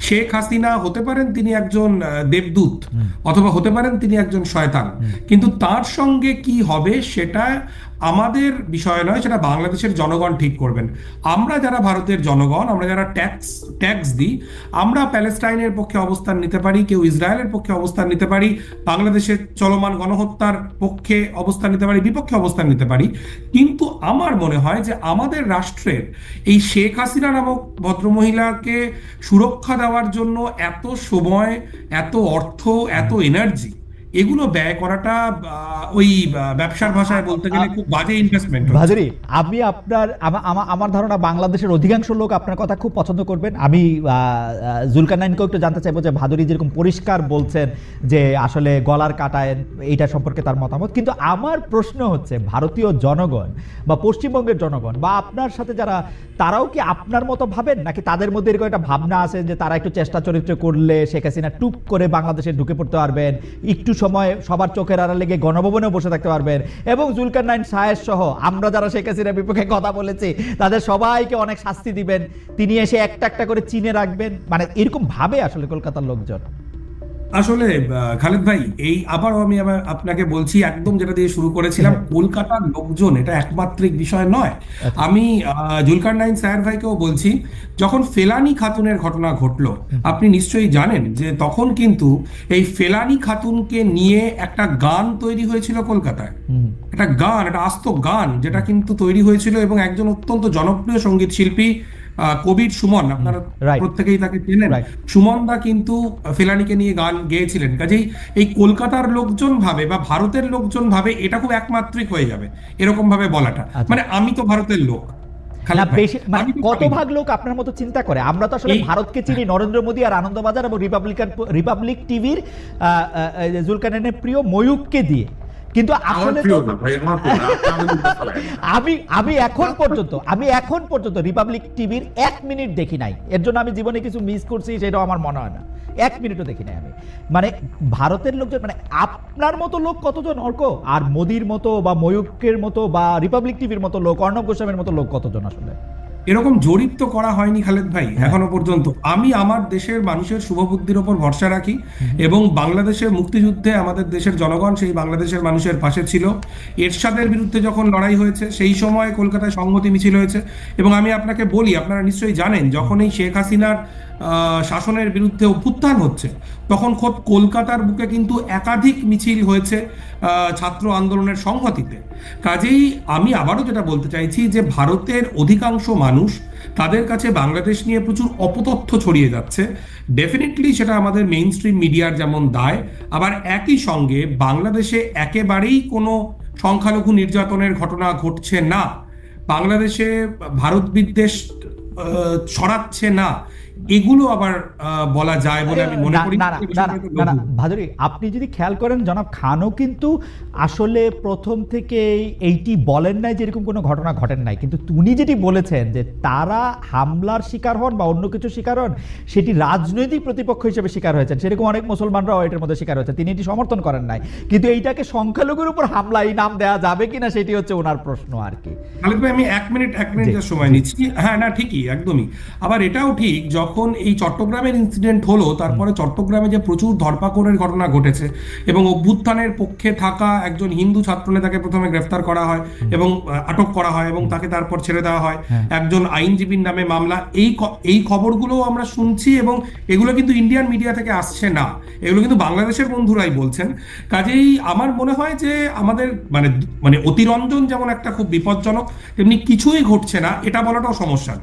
শেখ হাসিনা হতে পারেন তিনি একজন দেবদূত অথবা হতে পারেন তিনি একজন শয়তান। কিন্তু তার সঙ্গে কি হবে সেটা আমাদের বিষয় নয় সেটা বাংলাদেশের জনগণ ঠিক করবেন। আমরা যারা ভারতের জনগণ আমরা যারা ট্যাক্স ট্যাক্স দিই আমরা প্যালেস্টাইনের পক্ষে অবস্থান নিতে পারি কেউ ইসরায়েলের পক্ষে অবস্থান নিতে পারি বাংলাদেশের চলমান গণহত্যার পক্ষে অবস্থান নিতে পারি বিপক্ষে অবস্থান নিতে পারি। কিন্তু আমার মনে হয় যে আমাদের রাষ্ট্রের এই শেখ হাসিনা নামক ভদ্রমহিলাকে সুরক্ষা দেওয়ার জন্য এত সময় এত অর্থ এত এনার্জি এগুলো ব্যয় করাটা ওই ব্যবসার ভাষায় বলতে গেলে খুব বাজে ইনভেস্টমেন্ট ভাজুরি আমি আপনার, আমা- আমা- আমার ধারণা বাংলাদেশের অধিকাংশ লোক আপনার কথা খুব পছন্দ করবেন। আমি জুলকানাইনকেও একটু জানতে চাইব যে ভাদুরি যেরকম পরিষ্কার বলছেন যে আসলে গলার কাটায়, এইটা সম্পর্কে তার মতামত। কিন্তু আমার প্রশ্ন হচ্ছে, ভারতীয় জনগণ বা পশ্চিমবঙ্গের জনগণ বা আপনার সাথে যারা, তারাও কি আপনার মতো ভাবেন? নাকি তাদের মধ্যে এরকম একটা ভাবনা আছে যে তারা একটু চেষ্টা চরিত্র করলে শেখ হাসিনা টুপ করে বাংলাদেশে ঢুকে পড়তে পারবেন, একটু সময় সবার চোখের আড়ালে গিয়ে গণভবনেও বসে থাকতে পারবেন। এবং জুলকার নাইন সায়ের সহ আমরা যারা শেখ হাসিনার বিপক্ষে কথা বলেছি, তাদের সবাইকে অনেক শাস্তি দিবেন। তিনি এসে একটা একটা করে চিনে রাখবেন। মানে এরকম ভাবে আসলে কলকাতার লোকজন। আসলে খালেদ ভাই এই আবারও আমি আবার আপনাকে বলছি একদম যেটা দিয়ে শুরু করেছিলাম কলকাতার লোকজন এটা একমাত্রিক বিষয় নয়। আমি জুলকার নাইন স্যার ভাইকেও বলছি যখন ফেলানি খাতুনের ঘটনা ঘটলো আপনি নিশ্চয়ই জানেন যে তখন কিন্তু এই ফেলানি খাতুনকে নিয়ে একটা গান তৈরি হয়েছিল কলকাতায়। একটা গান একটা আস্ত গান যেটা কিন্তু তৈরি হয়েছিল এবং একজন অত্যন্ত জনপ্রিয় সংগীত শিল্পী কবির সুমন আপনারা. প্রত্যেকেই তাকে চেনেন. সুমন দা কিন্তু ফেলানিকে নিয়ে গান গেয়েছিলেন। কাজেই এই কলকাতার লোকজন ভাবে বা ভারতের লোকজন ভাবে এটা খুব একমাত্রিক হয়ে যাবে এরকম ভাবে বলাটা। আচ্ছা। মানে আমি তো ভারতের লোক মানে কত ভাগ লোক আপনার মতো চিন্তা করে? আমরা তো আসলে ভারতকে চিনি নরেন্দ্র মোদী আর আনন্দবাজার এবং রিপাবলিকান রিপাবলিক টিভির জুলকানের প্রিয় ময়ূককে দিয়ে। কিন্তু আসলে। আমি আমি এখন পর্যন্ত আমি এখন পর্যন্ত রিপাবলিক টিভির এক মিনিট দেখি নাই। এর জন্য আমি জীবনে কিছু মিস করছি সেটাও আমার মনে হয় না। এক মিনিটও দেখি নাই আমি। মানে ভারতের লোকজন মানে আপনার মতো লোক কতজন অর্ক? আর মোদির মতো বা ময়ূকের মতো বা রিপাবলিক টিভির মতো লোক অর্ণব গোস্বামীর মতো লোক কতজন আসলে? এরকম জরিপ তো করা হয়নি খালেদ ভাই এখনও পর্যন্ত। আমি আমার দেশের মানুষের শুভবুদ্ধির ওপর ভরসা রাখি এবং বাংলাদেশের মুক্তিযুদ্ধে আমাদের দেশের জনগণ সেই বাংলাদেশের মানুষের পাশে ছিল। এরশাদের বিরুদ্ধে যখন লড়াই হয়েছে সেই সময় কলকাতায় সংহতি মিছিল হয়েছে এবং আমি আপনাকে বলি আপনারা নিশ্চয়ই জানেন যখন এই শেখ হাসিনার শাসনের বিরুদ্ধে অভ্যুত্থান হচ্ছে। তখন খোদ কলকাতার বুকে কিন্তু একাধিক মিছিল হয়েছে ছাত্র আন্দোলনের সংহতিতে। কাজেই আমি আবারও যেটা বলতে চাইছি যে, ভারতের অধিকাংশ মানুষ তাদের কাছে বাংলাদেশ নিয়ে প্রচুর অপতথ্য ছড়িয়ে যাচ্ছে। ডেফিনেটলি সেটা আমাদের মেইন স্ট্রিম মিডিয়ার যেমন দায়, আবার একই সঙ্গে বাংলাদেশে একেবারেই কোনো সংখ্যালঘু নির্যাতনের ঘটনা ঘটছে না। বাংলাদেশে ভারত বিদ্বেষ ছড়াচ্ছে না। এগুলো আবার বলা যায় বলে আমি মনে করি। না, না, না, ভাদুরী, আপনি যদি খেয়াল করেন জনাব খানও কিন্তু আসলে প্রথম থেকে এইটি বলেন নাই যে এরকম কোনো ঘটনা ঘটেন নাই। কিন্তু উনি যেটি বলেছেন যে তারা হামলার শিকার হন বা অন্য কিছু শিকার হন সেটি রাজনৈতিক প্রতিপক্ষ হিসেবে শিকার হয়েছেন। সেরকম অনেক মুসলমানরাও এটার মধ্যে শিকার হয়েছে তিনি এটি সমর্থন করেন নাই। কিন্তু এইটাকে সংখ্যালঘুর উপর হামলা এই নাম দেওয়া যাবে কিনা সেটি হচ্ছে ওনার প্রশ্ন আর কি। আমি এক মিনিট এক মিনিট সময় নিচ্ছি। হ্যাঁ না ঠিকই একদমই। আবার এটাও ঠিক যখন এই চট্টগ্রামের ইনসিডেন্ট হলো তারপরে চট্টগ্রামে যে প্রচুর ধরপাকড়ের ঘটনা ঘটেছে এবং অভ্যুত্থানের পক্ষে থাকা একজন হিন্দু ছাত্রনেতাকে প্রথমে গ্রেফতার করা হয় এবং আটক করা হয় এবং তাকে তারপর ছেড়ে দেওয়া হয়। একজন আইনজীবীর নামে মামলা। এই এই খবরগুলো আমরা শুনছি এবং এগুলো কিন্তু ইন্ডিয়ান মিডিয়া থেকে আসছে না। এগুলো কিন্তু বাংলাদেশের বন্ধুরাই বলছেন। কাজেই আমার মনে হয় যে আমাদের মানে মানে অতিরঞ্জন যেমন একটা খুব বিপজ্জনক তেমনি কিছুই ঘটছে না। এটা বলাটাও সমস্যা।